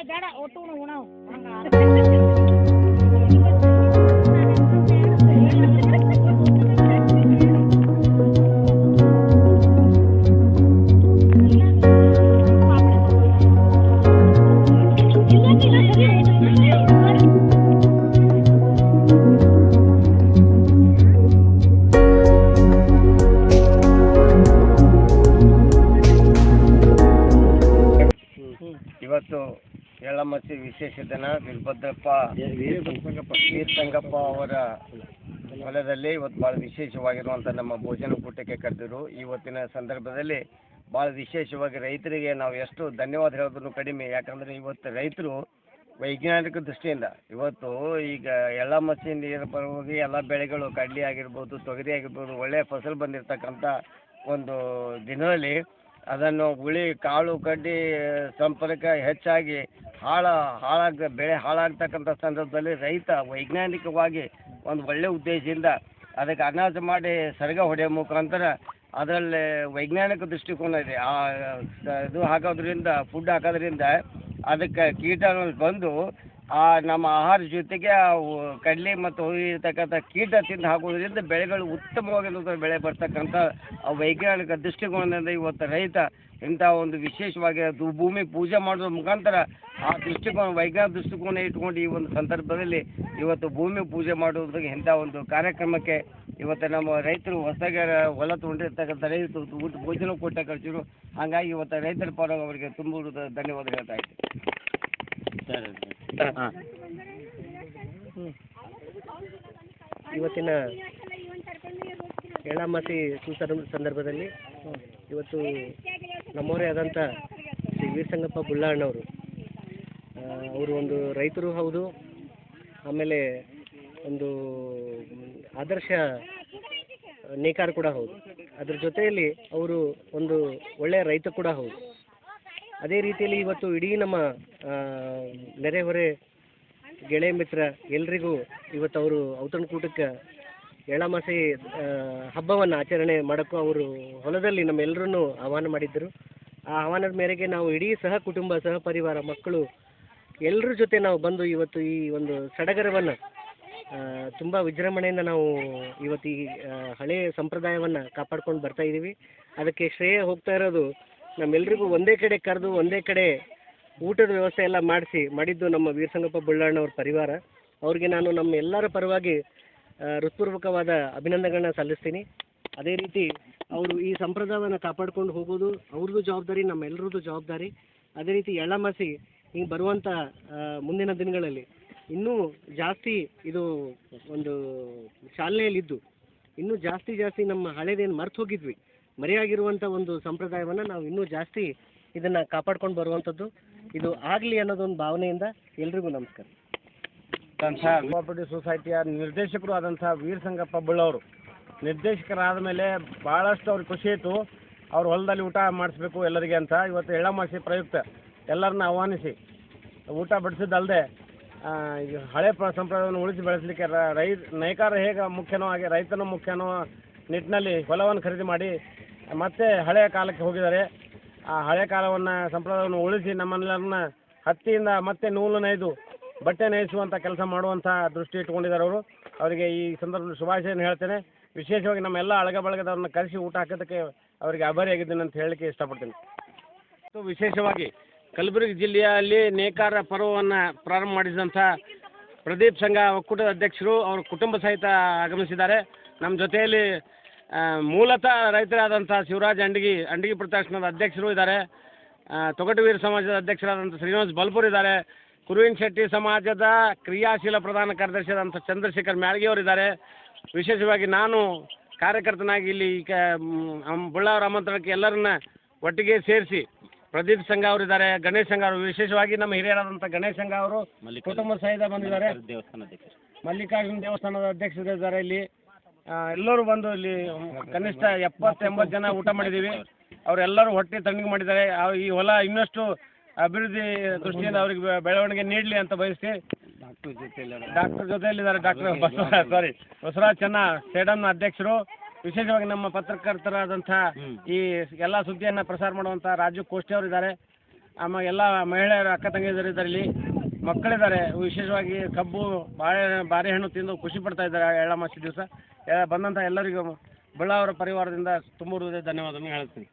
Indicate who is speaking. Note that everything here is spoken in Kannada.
Speaker 1: ಬೇಡ ಒಟ್ಟು ಉಣ ಉಣವು
Speaker 2: ಇವತ್ತು ಎಳ್ಳಮಸಿ ವಿಶೇಷ ದಿನ ವೀರಭದ್ರಪ್ಪ ವೀರಸಂಗಪ್ಪ ಅವರ ಹೊಲದಲ್ಲಿ ಇವತ್ತು ಭಾಳ ವಿಶೇಷವಾಗಿರುವಂಥ ನಮ್ಮ ಭೋಜನ ಕೂಟಕ್ಕೆ ಕರೆದಿರು. ಇವತ್ತಿನ ಸಂದರ್ಭದಲ್ಲಿ ಭಾಳ ವಿಶೇಷವಾಗಿ ರೈತರಿಗೆ ನಾವು ಎಷ್ಟು ಧನ್ಯವಾದ ಹೇಳೋದನ್ನು ಕಡಿಮೆ. ಯಾಕಂದರೆ ಇವತ್ತು ರೈತರು ವೈಜ್ಞಾನಿಕ ದೃಷ್ಟಿಯಿಂದ ಇವತ್ತು ಈಗ ಎಳ್ಳಮಸಿ ನೀರು ಪರವಾಗಿ ಎಲ್ಲ ಬೆಳೆಗಳು ಕಡ್ಲೆ ಆಗಿರ್ಬೋದು ತೊಗರಿ ಆಗಿರ್ಬೋದು ಒಳ್ಳೆಯ ಫಸಲು ಬಂದಿರತಕ್ಕಂಥ ಒಂದು ದಿನದಲ್ಲಿ ಅದನ್ನು ಉಳಿ ಕಾಳು ಕಡ್ಡಿ ಸಂಪರ್ಕ ಹೆಚ್ಚಾಗಿ ಹಾಳ, ಹಾಳಾಗ, ಬೆಳೆ ಹಾಳಾಗ್ತಕ್ಕಂಥ ಸಂದರ್ಭದಲ್ಲಿ ರೈತ ವೈಜ್ಞಾನಿಕವಾಗಿ ಒಂದು ಒಳ್ಳೆಯ ಉದ್ದೇಶದಿಂದ ಅದಕ್ಕೆ ಅನಾಜ ಮಾಡಿ ಸರಗ ಹೊಡೆಯೋ ಮುಖಾಂತರ ಅದರಲ್ಲಿ ವೈಜ್ಞಾನಿಕ ದೃಷ್ಟಿಕೋನ ಇದೆ. ಆ ಇದು ಹಾಕೋದ್ರಿಂದ ಫುಡ್ ಹಾಕೋದ್ರಿಂದ ಅದಕ್ಕೆ ಕೀಟಗಳು ಬಂದು ಆ, ನಮ್ಮ ಆಹಾರ ಜೊತೆಗೆ ಅವು ಕಡಲೆ ಮತ್ತು ಇರ್ತಕ್ಕಂಥ ಕೀಟ ತಿಂದು ಹಾಕೋದ್ರಿಂದ ಬೆಳೆಗಳು ಉತ್ತಮವಾಗಿರುವಂಥ ಬೆಳೆ ಬರ್ತಕ್ಕಂಥ ವೈಜ್ಞಾನಿಕ ದೃಷ್ಟಿಕೋನದಿಂದ ಇವತ್ತು ರೈತ ಇಂಥ ಒಂದು ವಿಶೇಷವಾಗಿ ಅದು ಭೂಮಿ ಪೂಜೆ ಮಾಡೋದ್ರ ಮುಖಾಂತರ ಆ ದೃಷ್ಟಿಕೋನ, ವೈಜ್ಞಾನಿಕ ದೃಷ್ಟಿಕೋನ ಇಟ್ಕೊಂಡು ಈ ಒಂದು ಸಂದರ್ಭದಲ್ಲಿ ಇವತ್ತು ಭೂಮಿ ಪೂಜೆ ಮಾಡೋದ್ರಿಗೆ ಇಂಥ ಒಂದು ಕಾರ್ಯಕ್ರಮಕ್ಕೆ ಇವತ್ತು ನಮ್ಮ ರೈತರು ಹೊಸದಾಗಿ ಹೊಲ ತೊಗೊಂಡಿರ್ತಕ್ಕಂಥ ರೈತರು ಊಟ ಭೋಜನ ಕೊಟ್ಟ ಖರ್ಚು ಹಾಗಾಗಿ ಇವತ್ತು ರೈತರ ಪರವಾಗಿ ಅವರಿಗೆ ತುಂಬ ಧನ್ಯವಾದ ಇದ್ದೀನಿ.
Speaker 3: ಇವತ್ತಿನ ಎಳ್ಳಾಮಾಸಿ ಸುಸರ್ ಸಂದರ್ಭದಲ್ಲಿ ಇವತ್ತು ನಮ್ಮವರೇ ಆದಂಥ ಶ್ರೀ ವೀರಸಂಗಪ್ಪ ಬುಳ್ಳಾಣ್ಣವರು. ಅವರು ಒಂದು ರೈತರು ಹೌದು. ಆಮೇಲೆ ಒಂದು ಆದರ್ಶ ನೇಕಾರ ಕೂಡ ಹೌದು. ಅದ್ರ ಜೊತೆಯಲ್ಲಿ ಅವರು ಒಂದು ಒಳ್ಳೆಯ ರೈತ ಕೂಡ ಹೌದು. ಅದೇ ರೀತಿಯಲ್ಲಿ ಇವತ್ತು ಇಡೀ ನಮ್ಮ ನೆರೆಹೊರೆ ಗೆಳೆಯ ಮಿತ್ರ ಎಲ್ರಿಗೂ ಇವತ್ತು ಅವರು ಔತಣಕೂಟಕ್ಕೆ ಎಳ್ಳಮಾಸಿ ಹಬ್ಬವನ್ನು ಆಚರಣೆ ಮಾಡೋಕ್ಕೂ ಅವರು ಹೊಲದಲ್ಲಿ ನಮ್ಮೆಲ್ಲರನ್ನು ಆಹ್ವಾನ ಮಾಡಿದ್ದರು. ಆ ಆಹ್ವಾನದ ಮೇರೆಗೆ ನಾವು ಇಡೀ ಸಹ ಕುಟುಂಬ, ಸಹ ಪರಿವಾರ, ಮಕ್ಕಳು ಎಲ್ಲರ ಜೊತೆ ನಾವು ಬಂದು ಇವತ್ತು ಈ ಒಂದು ಸಡಗರವನ್ನು ತುಂಬ ವಿಜೃಂಭಣೆಯಿಂದ ನಾವು ಇವತ್ತು ಈ ಹಳೆಯ ಸಂಪ್ರದಾಯವನ್ನು ಕಾಪಾಡ್ಕೊಂಡು ಬರ್ತಾ ಇದ್ದೀವಿ ಅದಕ್ಕೆ ಶ್ರೇಯ ಹೋಗ್ತಾ ಇರೋದು ನಮ್ಮೆಲ್ರಿಗೂ ಒಂದೇ ಕಡೆ ಕರೆದು, ಒಂದೇ ಕಡೆ ಊಟದ ವ್ಯವಸ್ಥೆ ಎಲ್ಲ ಮಾಡಿಸಿ, ಮಾಡಿದ್ದು ನಮ್ಮ ವೀರಸಂಗಪ್ಪ ಬುಳ್ಳಣ್ಣವ್ರ ಪರಿವಾರ. ಅವ್ರಿಗೆ ನಾನು ನಮ್ಮ ಎಲ್ಲರ ಪರವಾಗಿ ಹೃತ್ಪೂರ್ವಕವಾದ ಅಭಿನಂದನೆಗಳನ್ನ ಸಲ್ಲಿಸ್ತೀನಿ. ಅದೇ ರೀತಿ ಅವರು ಈ ಸಂಪ್ರದಾಯವನ್ನು ಕಾಪಾಡ್ಕೊಂಡು ಹೋಗೋದು ಅವ್ರದ್ದು ಜವಾಬ್ದಾರಿ ನಮ್ಮೆಲ್ಲರದ್ದು ಜವಾಬ್ದಾರಿ. ಅದೇ ರೀತಿ ಎಳ್ಳಮಾಸಿ ಹಿಂಗೆ ಬರುವಂಥ ಮುಂದಿನ ದಿನಗಳಲ್ಲಿ ಇನ್ನೂ ಜಾಸ್ತಿ ಇದು ಒಂದು ಚಾಲನೆಯಲ್ಲಿದ್ದು ಇನ್ನೂ ಜಾಸ್ತಿ ಜಾಸ್ತಿ ನಮ್ಮ ಹಳೇದೇನು ಮರ್ತು ಹೋಗಿದ್ವಿ. ಮರೆಯಾಗಿರುವಂಥ ಒಂದು ಸಂಪ್ರದಾಯವನ್ನು ನಾವು ಇನ್ನೂ ಜಾಸ್ತಿ ಇದನ್ನು ಕಾಪಾಡ್ಕೊಂಡು ಬರುವಂಥದ್ದು ಇದು ಆಗಲಿ ಅನ್ನೋದೊಂದು ಭಾವನೆಯಿಂದ ಎಲ್ರಿಗೂ ನಮಸ್ಕಾರ.
Speaker 2: ಕೋಆಪರೇಟಿವ್ ಸೊಸೈಟಿಯ ನಿರ್ದೇಶಕರು ಆದಂಥ ವೀರಸಂಗಪ್ಪ ಬಳ್ಳವರು. ನಿರ್ದೇಶಕರಾದ ಮೇಲೆ ಭಾಳಷ್ಟು ಅವ್ರಿಗೆ ಖುಷಿ ಇತ್ತು ಅವ್ರ ಹೊಲದಲ್ಲಿ ಊಟ ಮಾಡಿಸ್ಬೇಕು ಎಲ್ಲರಿಗೆ ಅಂತ. ಇವತ್ತು ಎಳ್ಳಮಾಸಿ ಪ್ರಯುಕ್ತ. ಎಲ್ಲರನ್ನ ಆಹ್ವಾನಿಸಿ. ಊಟ ಬಡಿಸಿದ್ದಲ್ಲದೆ ಹಳೆ ಸಂಪ್ರದಾಯವನ್ನು ಉಳಿಸಿ ಬೆಳೆಸಲಿಕ್ಕೆ ರೈ, ನೇಕಾರ ಹೇಗೆ ಮುಖ್ಯನೋ ಹಾಗೆ ರೈತನ ಮುಖ್ಯನೋ ನಿಟ್ಟಿನಲ್ಲಿ ಹೊಲವನ್ನು ಖರೀದಿ ಮಾಡಿ ಮತ್ತೆ ಹಳೆಯ ಕಾಲಕ್ಕೆ ಹೋಗಿದ್ದಾರೆ. ಆ ಹಳೆಯ ಕಾಲವನ್ನು ಸಂಪ್ರದಾಯವನ್ನು ಉಳಿಸಿ ನಮ್ಮನ್ನೆಲ್ಲರನ್ನ ಹತ್ತಿಯಿಂದ ಮತ್ತೆ ನೂಲು ನೈದು ಬಟ್ಟೆ ನೇಯಿಸುವಂಥ ಕೆಲಸ ಮಾಡುವಂಥ ದೃಷ್ಟಿ ಇಟ್ಕೊಂಡಿದ್ದಾರೆ ಅವರು. ಅವರಿಗೆ ಈ ಸಂದರ್ಭದಲ್ಲಿ ಶುಭಾಶಯನ ಹೇಳ್ತೇನೆ. ವಿಶೇಷವಾಗಿ ನಮ್ಮೆಲ್ಲ ಅಳಗ ಬಳಗದವ್ರನ್ನ ಕರೆಸಿ ಊಟ ಹಾಕೋದಕ್ಕೆ ಅವರಿಗೆ ಆಭಾರಿಯಾಗಿದ್ದೇನೆ ಅಂತ ಹೇಳಲಿಕ್ಕೆ ಇಷ್ಟಪಡ್ತೀನಿ. ಮತ್ತು ವಿಶೇಷವಾಗಿ ಕಲಬುರಗಿ ಜಿಲ್ಲೆಯಲ್ಲಿ ನೇಕಾರ ಪರ್ವವನ್ನು ಪ್ರಾರಂಭ ಮಾಡಿದಂಥ ಪ್ರದೀಪ್ ಸಂಘ ಒಕ್ಕೂಟದ ಅಧ್ಯಕ್ಷರು ಅವರ ಕುಟುಂಬ ಸಹಿತ ಆಗಮಿಸಿದ್ದಾರೆ. ನಮ್ಮ ಜೊತೆಯಲ್ಲಿ ಮೂಲತಃ ರೈತರಾದಂಥ ಶಿವರಾಜ್ ಅಂಡಗಿ ಅಂಡಗಿ ಪ್ರತಾಕ್ಷಣದ ಅಧ್ಯಕ್ಷರು ಇದ್ದಾರೆ. ತೊಗಟವೀರ ಸಮಾಜದ ಅಧ್ಯಕ್ಷರಾದಂಥ ಶ್ರೀನಿವಾಸ್ ಬಲ್ಪುರ್ ಇದ್ದಾರೆ. ಕುರುವಿನ ಶೆಟ್ಟಿ ಸಮಾಜದ ಕ್ರಿಯಾಶೀಲ ಪ್ರಧಾನ ಕಾರ್ಯದರ್ಶಿಯಾದಂಥ ಚಂದ್ರಶೇಖರ್ ಮ್ಯಾಳ್ಗಿ ಅವರು ಇದ್ದಾರೆ. ವಿಶೇಷವಾಗಿ ನಾನು ಕಾರ್ಯಕರ್ತನಾಗಿ ಇಲ್ಲಿ ಈಗ ಬಳ್ಳಾವರ ಆಮಂತ್ರಣಕ್ಕೆ ಎಲ್ಲರನ್ನ ಒಟ್ಟಿಗೆ ಸೇರಿಸಿ ಪ್ರದೀಪ್ ಸಂಘ ಅವರಿದ್ದಾರೆ ಗಣೇಶ್ ಸಂಘ ಅವರು ವಿಶೇಷವಾಗಿ ನಮ್ಮ ಹಿರಿಯರಾದಂಥ ಗಣೇಶ್ ಸಂಘ ಅವರು ಕುಟುಂಬ ಸಹಿತ ಬಂದಿದ್ದಾರೆ. ಮಲ್ಲಿಕಾರ್ಜುನ ದೇವಸ್ಥಾನದ ಅಧ್ಯಕ್ಷರಿದ್ದಾರೆ ಇಲ್ಲಿ. ಎಲ್ಲರೂ ಬಂದು ಇಲ್ಲಿ ಕನಿಷ್ಠ ಎಪ್ಪತ್ತು ಎಂಬತ್ತು ಜನ ಊಟ ಮಾಡಿದ್ದೀವಿ. ಅವರೆಲ್ಲರೂ ಹೊಟ್ಟೆ ತಣ್ಣಗೆ ಮಾಡಿದ್ದಾರೆ. ಈ ಹೊಲ ಇನ್ನಷ್ಟು ಅಭಿವೃದ್ಧಿ ದೃಷ್ಟಿಯಿಂದ ಅವರಿಗೆ ಬೆ- ಬೆಳವಣಿಗೆ ನೀಡಲಿ ಅಂತ ಬಯಸಿ ಡಾಕ್ಟರ್ ಜೊತೆಯಲ್ಲಿದ್ದಾರೆ. ಡಾಕ್ಟರ್ ಬಸವರಾಜ್ ಸಾರಿ ಬಸವರಾಜ್ ಚೆನ್ನ ಸೇಡಂನ ಅಧ್ಯಕ್ಷರು. ವಿಶೇಷವಾಗಿ ನಮ್ಮ ಪತ್ರಕರ್ತರಾದಂಥ ಈ ಎಲ್ಲ ಸುದ್ದಿಯನ್ನು ಪ್ರಸಾರ ಮಾಡುವಂಥ ರಾಜು ಕೋಷ್ಟಿ ಅವರು ಇದ್ದಾರೆ ಆಮೇಲೆ ಎಲ್ಲ ಮಹಿಳೆಯರು ಅಕ್ಕ ತಂಗಿಯರು ಇದ್ದಾರೆ ಇಲ್ಲಿ. ಮಕ್ಕಳಿದ್ದಾರೆ, ವಿಶೇಷವಾಗಿ ಕಬ್ಬು, ಬಾಳೆ, ಬಾಳೆಹಣ್ಣು ತಿಂದು ಖುಷಿ ಪಡ್ತಾ ಇದ್ದಾರೆ ಎಳ್ಳಮಾಸಿ ದಿವಸ. ಬಂದಂಥ ಎಲ್ಲರಿಗೂ ಬಳ್ಳಾವರ ಪರಿವಾರದಿಂದ ತುಂಬ ಹೃದಯ ಧನ್ಯವಾದವನ್ನು ಹೇಳ್ತೀನಿ.